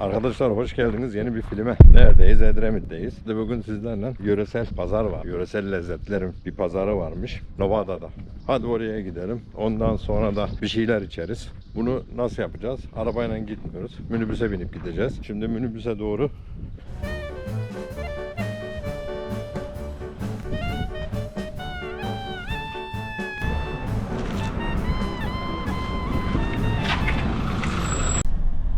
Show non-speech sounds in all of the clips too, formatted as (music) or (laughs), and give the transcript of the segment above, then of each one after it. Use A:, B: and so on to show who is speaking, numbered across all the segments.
A: Arkadaşlar hoş geldiniz yeni bir filme. Neredeyiz? Edremit'teyiz. Bugün sizlerle yöresel pazar var. Yöresel lezzetlerin bir pazarı varmış. Nova'da da. Hadi oraya gidelim. Ondan sonra da bir şeyler içeriz. Bunu nasıl yapacağız? Arabayla gitmiyoruz. Minibüse binip gideceğiz. Şimdi minibüse doğru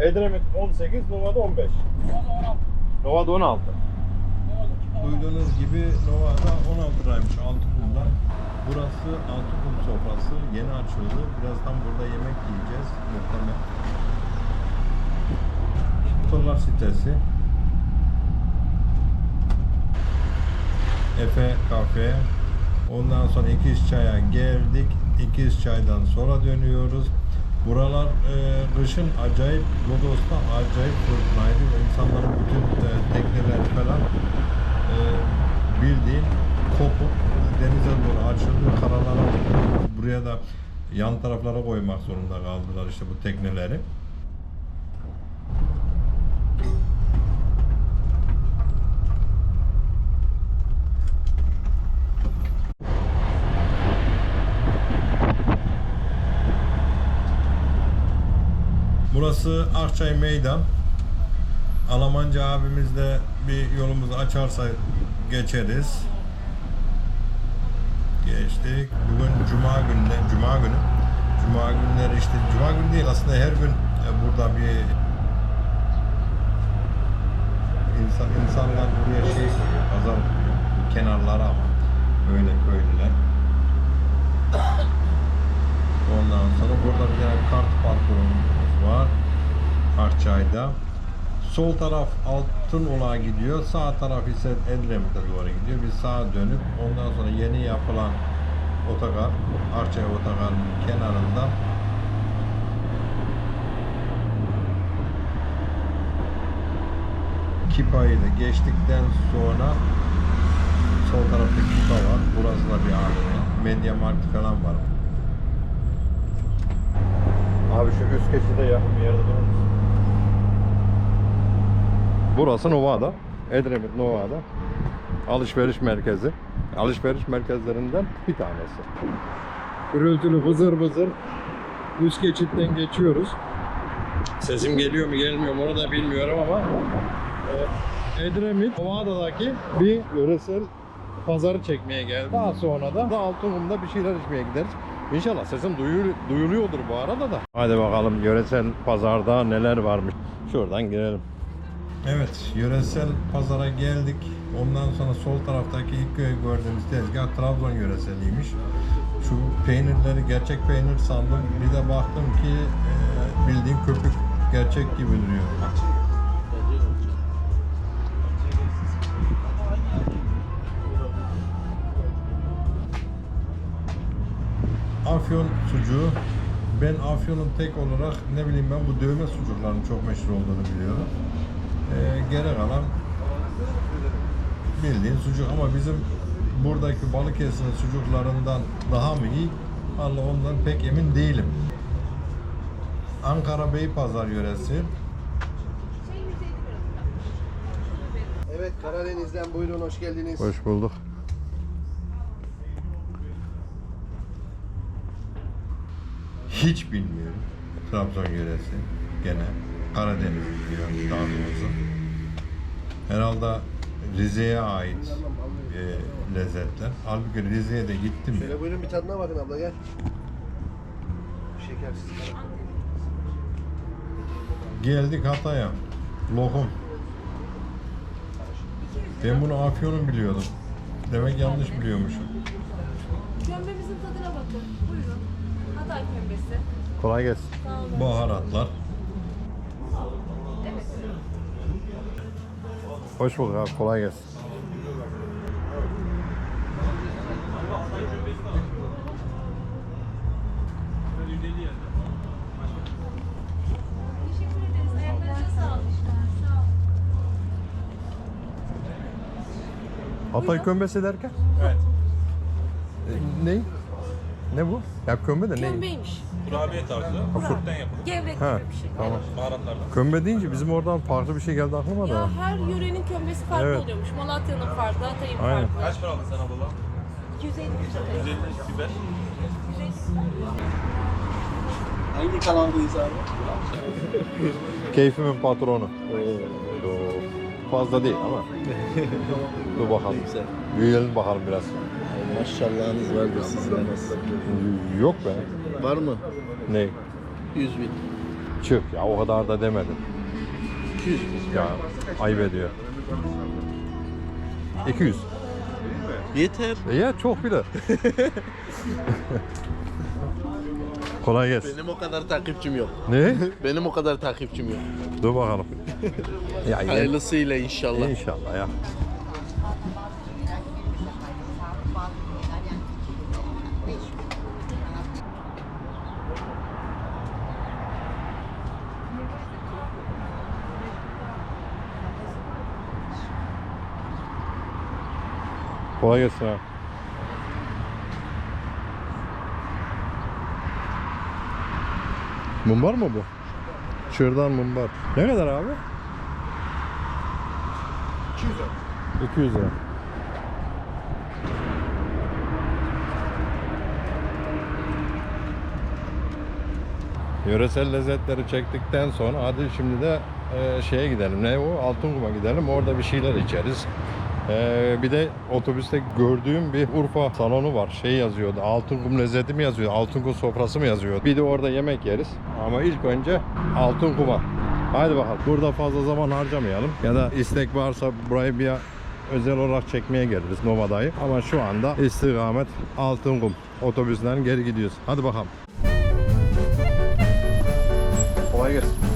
A: Edremit 18, Nova'da 15. Nova'da 16.
B: Duyduğunuz gibi Nova'da 16 liraymış altı kumdan. Burası altı kum sofrası. Yeni açıldı. Birazdan burada yemek yiyeceğiz muhtemelen. Motorlar sitesi. Efe Kafe. Ondan sonra İkiz Çay'a geldik. İkiz Çay'dan sonra dönüyoruz. Buralar e, kışın acayip Rodos'ta acayip fırtınaydı. İnsanların bütün e, tekneler falan e, bildiğin kopup denize doğru açıldı. Karalara buraya da yan taraflara koymak zorunda kaldılar işte bu tekneleri. Burası Akçay Meydan. Almancı abimizle bir yolumuzu açarsa geçeriz. Geçtik. Bugün Cuma günde, Cuma günü. Cuma günleri işte, Cuma günü değil aslında her gün e, burada bir insan, insanlar buraya şey koyuyor, pazar koyuyor. Kenarlara ama böyle köylüler. Ondan sonra burada bir tane kart parkurumuz var. Akçay'da. Sol taraf Altınoluk'a gidiyor. Sağ taraf ise Edremit'e doğru gidiyor. Biz sağa dönüp ondan sonra yeni yapılan otogar, Akçay otogarının kenarında Kipa'yı da geçtikten sonra sol tarafta Kipa var. Burası da bir AVM. Media Markt falan var.
A: Abi şu üst geçide yakın bir yerde durur musun? Burası Nova'da. Edremit Nova'da. Alışveriş merkezi. Alışveriş merkezlerinden bir tanesi. Gürültülü vızır vızır üst geçitten geçiyoruz. Sesim geliyor mu gelmiyor mu onu da bilmiyorum ama e, Edremit Nova'daki bir yöresel pazarı çekmeye geldi. Daha sonra da Altınkum'da bir şeyler içmeye gideriz. İnşallah sesim duyul- duyuluyordur bu arada da. Hadi bakalım yöresel pazarda neler varmış. Şuradan girelim.
B: Evet, yöresel pazara geldik. Ondan sonra sol taraftaki ilk gördüğümüz tezgah Trabzon yöreseliymiş. Şu peynirleri gerçek peynir sandım. Bir de baktım ki e, bildiğin köpük gerçek gibi duruyor. Afyon sucuğu. Ben Afyon'un tek olarak ne bileyim ben bu dövme sucukların çok meşhur olduğunu biliyorum. Ee, geri kalan bildiğin sucuk ama bizim buradaki Balıkesir'in sucuklarından daha mı iyi? Allah ondan pek emin değilim. Ankara Beypazar yöresi.
C: Evet Karadeniz'den buyurun hoş geldiniz.
A: Hoş bulduk.
B: Hiç bilmiyorum. Trabzon yöresi. Gene Karadeniz diyor daha doğrusu. Herhalde Rize'ye ait e, lezzetler. Halbuki Rize'ye de gittim.
C: Şöyle buyurun bir tadına bakın abla gel. Şekersiz.
B: Geldik Hatay'a. Lokum. Ben bunu Afyon'un biliyordum. Demek yanlış biliyormuşum.
D: Kömbemizin tadına bakın. Buyurun. Hatay kömbesi.
A: Kolay gelsin.
D: Sağ olun.
B: Baharatlar.
D: Evet.
A: Hoş bulduk abi. Kolay gelsin.
D: Teşekkür ederiz. Ayaklarınıza sağlık. Sağ olun.
A: Hatay kömbesi derken?
B: Evet.
A: E, ne?
B: Ne bu? Ya kömbe de ne?
D: Kömbeymiş.
E: Kurabiye tarzı. Sütten yapılır.
D: Gevrek
B: Ha,
D: gibi bir şey.
B: tamam.
E: Baharatlardan.
B: Kömbe deyince bizim oradan farklı bir şey geldi aklıma da.
D: Ya her yörenin kömbesi farklı
B: Evet.
D: oluyormuş. Malatya'nın farklı, Hatay'ın
B: Aynen.
D: farklı.
E: Kaç para aldın sen abla?
D: 250
E: 150 biber.
F: Hangi kanaldayız abi?
B: Keyfimin patronu. Fazla değil ama. (laughs) Dur bakalım. Büyüyelim bakalım biraz.
F: Maşallahınız vardır sizin nasıl?
B: Yok be.
F: Var mı?
B: Ne?
F: 100 bin.
B: Çık ya o kadar da demedim.
F: 200 bin.
B: Ya ayıp ediyor. 200.
F: Yeter.
B: E ya çok bile. (laughs) Kolay gelsin.
F: Benim o kadar takipçim yok.
B: Ne? (laughs)
F: Benim o kadar takipçim yok.
B: Dur bakalım. (laughs) Ya
F: Hayırlısıyla inşallah.
B: İnşallah ya. Kolay gelsin ha. Mumbar mı bu? Çırdan mumbar. Ne kadar abi? 200 lira. Yöresel lezzetleri çektikten sonra hadi şimdi de e, şeye gidelim. Ne o? Altınkum'a gidelim. Orada bir şeyler içeriz. E, bir de otobüste gördüğüm bir Urfa salonu var. Şey yazıyordu. Altınkum lezzeti mi yazıyor? Altınkum sofrası mı yazıyor? Bir de orada yemek yeriz. Ama ilk önce Altınkum'a. Hadi bakalım. Burada fazla zaman harcamayalım. Ya da istek varsa burayı bir özel olarak çekmeye geliriz Nova'dayı. Ama şu anda istikamet Altınkum otobüsünden geri gidiyoruz. Hadi bakalım. Kolay gelsin.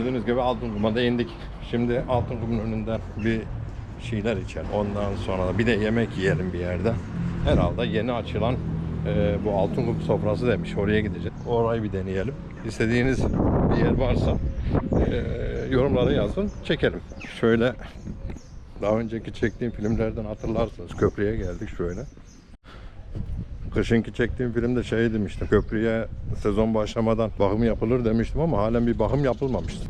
B: Gördüğünüz gibi Altınkum'a da indik. Şimdi Altınkum'un önünden bir şeyler içelim. Ondan sonra da bir de yemek yiyelim bir yerde. Herhalde yeni açılan e, bu Altınkum sofrası demiş. Oraya gideceğiz. Orayı bir deneyelim. İstediğiniz bir yer varsa e, yorumlara yazın. Çekelim. Şöyle daha önceki çektiğim filmlerden hatırlarsınız. Köprüye geldik şöyle. Kışınki çektiğim filmde şey demiştim. Köprüye sezon başlamadan bakım yapılır demiştim ama halen bir bakım yapılmamıştı.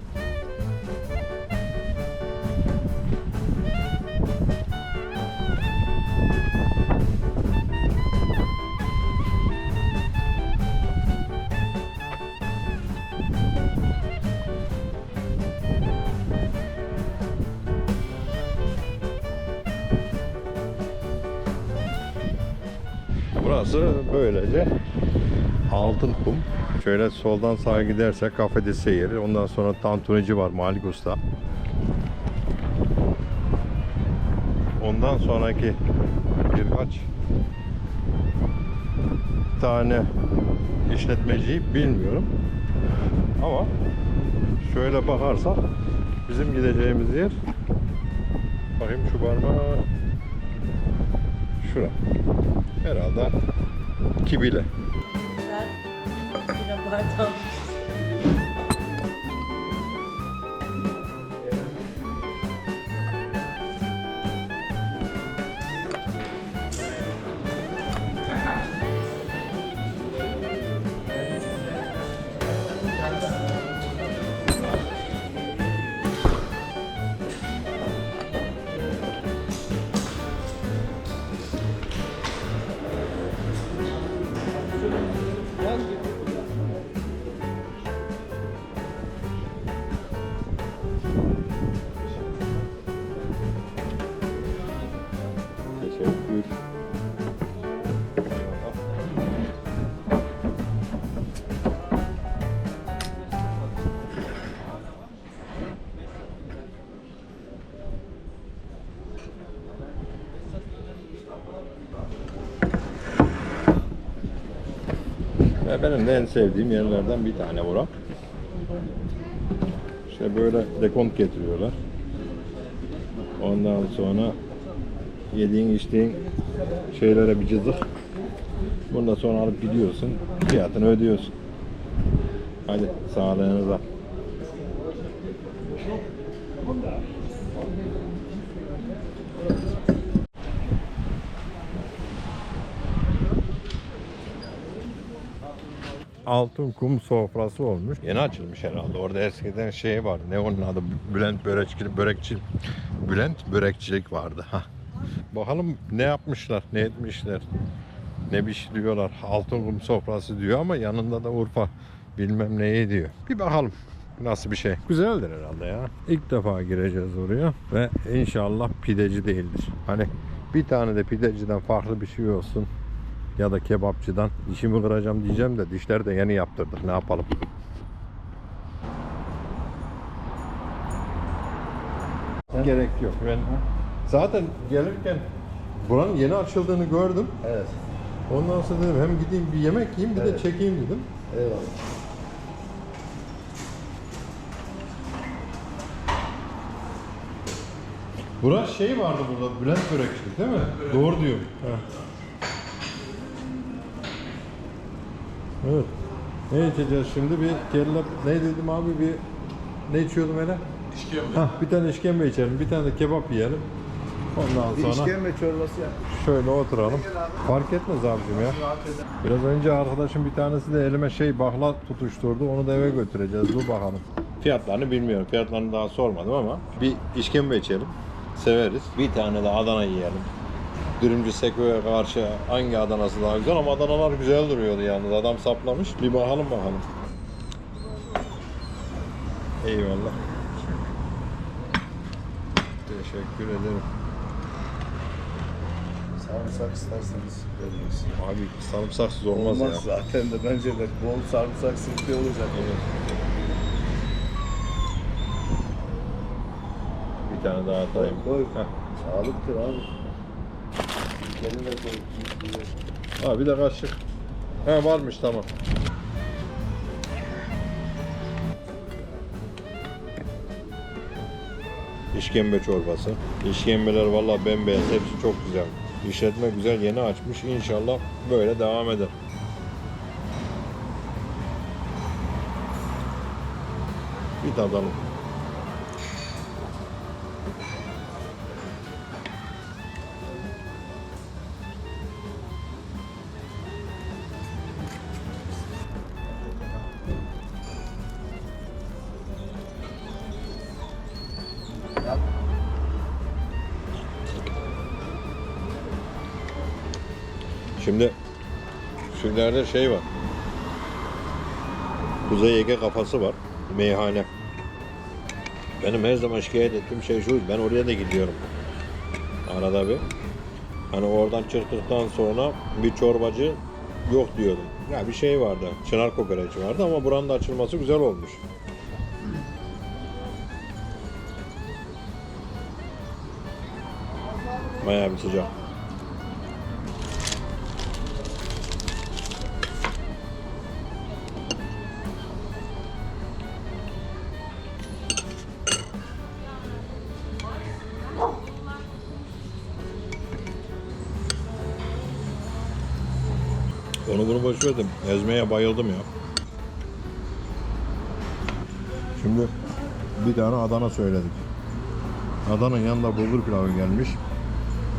B: Burası böylece Altın Kum. Şöyle soldan sağa gidersek kafede seyir. Ondan sonra tantunici var Malik Usta. Ondan sonraki birkaç tane işletmeciyi bilmiyorum. Ama şöyle bakarsak bizim gideceğimiz yer bakayım şu parmağı şura. Herhalde kibile. Ve benim de en sevdiğim yerlerden bir tane bura. İşte böyle dekont getiriyorlar. Ondan sonra yediğin içtiğin şeylere bir cızık. Bundan sonra alıp gidiyorsun. Fiyatını ödüyorsun. Hadi sağlığınıza. Altın kum sofrası olmuş. Yeni açılmış herhalde. Orada eskiden şey vardı. Ne onun adı? Bülent Börekçi, Börekçi. Bülent Börekçilik vardı. Ha. Bakalım ne yapmışlar, ne etmişler. Ne pişiriyorlar. Altın kum sofrası diyor ama yanında da Urfa bilmem neyi diyor. Bir bakalım nasıl bir şey. Güzeldir herhalde ya. İlk defa gireceğiz oraya ve inşallah pideci değildir. Hani bir tane de pideciden farklı bir şey olsun ya da kebapçıdan dişimi kıracağım diyeceğim de dişler de yeni yaptırdık ne yapalım. Gerek yok. Ben zaten gelirken buranın yeni açıldığını gördüm.
C: Evet.
B: Ondan sonra dedim hem gideyim bir yemek yiyeyim bir de
C: Evet.
B: çekeyim dedim.
C: Eyvallah.
B: Burası şey vardı burada Bülent Börekçilik değil mi? Doğru diyorum. Ha. Evet. Ne içeceğiz şimdi? Bir kelle ne dedim abi bir ne içiyordum hele?
E: İşkembe.
B: Hah, bir tane işkembe içelim, bir tane de kebap yiyelim. Ondan
C: Bir
B: sonra
C: işkembe çorbası yap.
B: şöyle oturalım. Fark etmez abicim ya. Biraz önce arkadaşım bir tanesi de elime şey bakla tutuşturdu. Onu da eve götüreceğiz. Dur bakalım. Fiyatlarını bilmiyorum. Fiyatlarını daha sormadım ama bir işkembe içelim. Severiz. Bir tane de Adana yiyelim. Dürümcü Seko'ya karşı hangi Adana'sı daha güzel ama Adanalar güzel duruyordu yalnız. Adam saplamış. Bir bakalım bakalım. Eyvallah. Teşekkür ederim.
C: Sarımsak isterseniz veririz.
B: Abi sarımsaksız olmaz,
C: Olmaz
B: ya.
C: zaten de bence de bol sarımsak sirke olacak.
B: Bir tane daha
C: Koy
B: atayım.
C: koy.
B: Heh.
C: Sağlıktır abi. De koy.
B: Ha bir de kaşık. Ha varmış tamam. İşkembe çorbası. İşkembeler vallahi bembeyaz. Hepsi çok güzel. İşletme güzel yeni açmış. İnşallah böyle devam eder. Bir tadalım. Şimdi ileride şey var. Kuzey Ege kafası var. Meyhane. Benim her zaman şikayet ettiğim şey şu. Ben oraya da gidiyorum. Arada bir. Hani oradan çıktıktan sonra bir çorbacı yok diyordum. Ya bir şey vardı. Çınar kokoreç vardı ama buranın da açılması güzel olmuş. Bayağı bir sıcak. Verdim. Ezmeye bayıldım ya. Şimdi bir tane Adana söyledik. Adana'nın yanında bulgur pilavı gelmiş.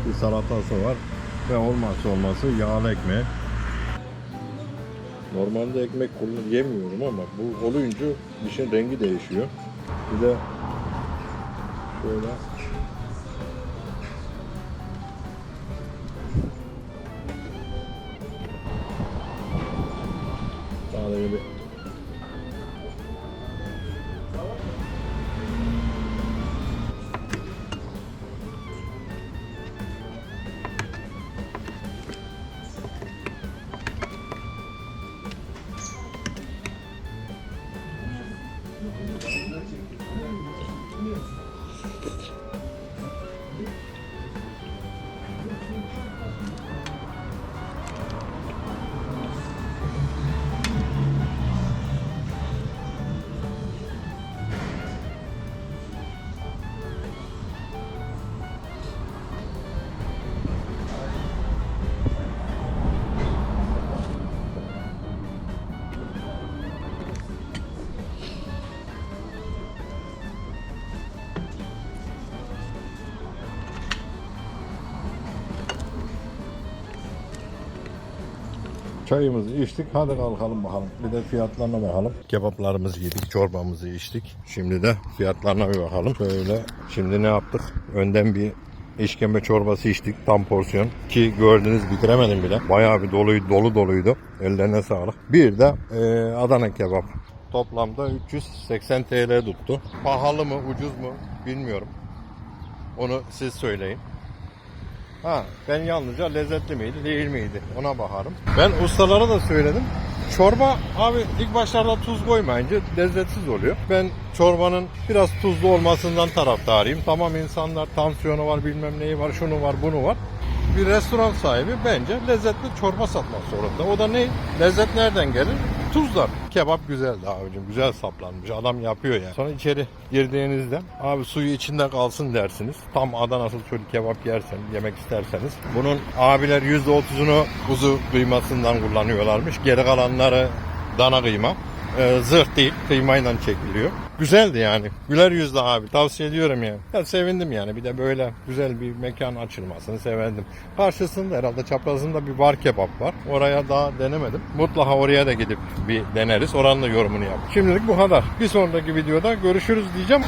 B: Bir salatası var. Ve olmazsa olması yağlı ekmek. Normalde ekmek kullan yemiyorum ama bu olunca işin rengi değişiyor. Bir de şöyle Çayımızı içtik. Hadi kalkalım bakalım. Bir de fiyatlarına bakalım. Kebaplarımızı yedik, çorbamızı içtik. Şimdi de fiyatlarına bir bakalım. Şöyle şimdi ne yaptık? Önden bir işkembe çorbası içtik. Tam porsiyon. Ki gördünüz bitiremedim bile. Bayağı bir doluydu, dolu doluydu. Ellerine sağlık. Bir de e, Adana kebap. Toplamda 380 TL tuttu. Pahalı mı, ucuz mu bilmiyorum. Onu siz söyleyin. Ha, ben yalnızca lezzetli miydi, değil miydi? Ona bakarım. Ben ustalara da söyledim. Çorba abi ilk başlarda tuz koymayınca lezzetsiz oluyor. Ben çorbanın biraz tuzlu olmasından taraftarıyım. Tamam insanlar tansiyonu var, bilmem neyi var, şunu var, bunu var. Bir restoran sahibi bence lezzetli çorba satmak zorunda. O da ne? Lezzet nereden gelir? Tuzlar. Kebap güzeldi abicim. Güzel saplanmış. Adam yapıyor yani. Sonra içeri girdiğinizde abi suyu içinde kalsın dersiniz. Tam Adana usulü kebap yersen, yemek isterseniz. Bunun abiler %30'unu kuzu kıymasından kullanıyorlarmış. Geri kalanları dana kıyma. Ee, zırh değil, kıymayla çekiliyor. Güzeldi yani. Güler yüzlü abi. Tavsiye ediyorum yani. Ya sevindim yani. Bir de böyle güzel bir mekan açılmasını sevindim. Karşısında herhalde çaprazında bir bar kebap var. Oraya daha denemedim. Mutlaka oraya da gidip bir deneriz. Oranın da yorumunu yap. Şimdilik bu kadar. Bir sonraki videoda görüşürüz diyeceğim.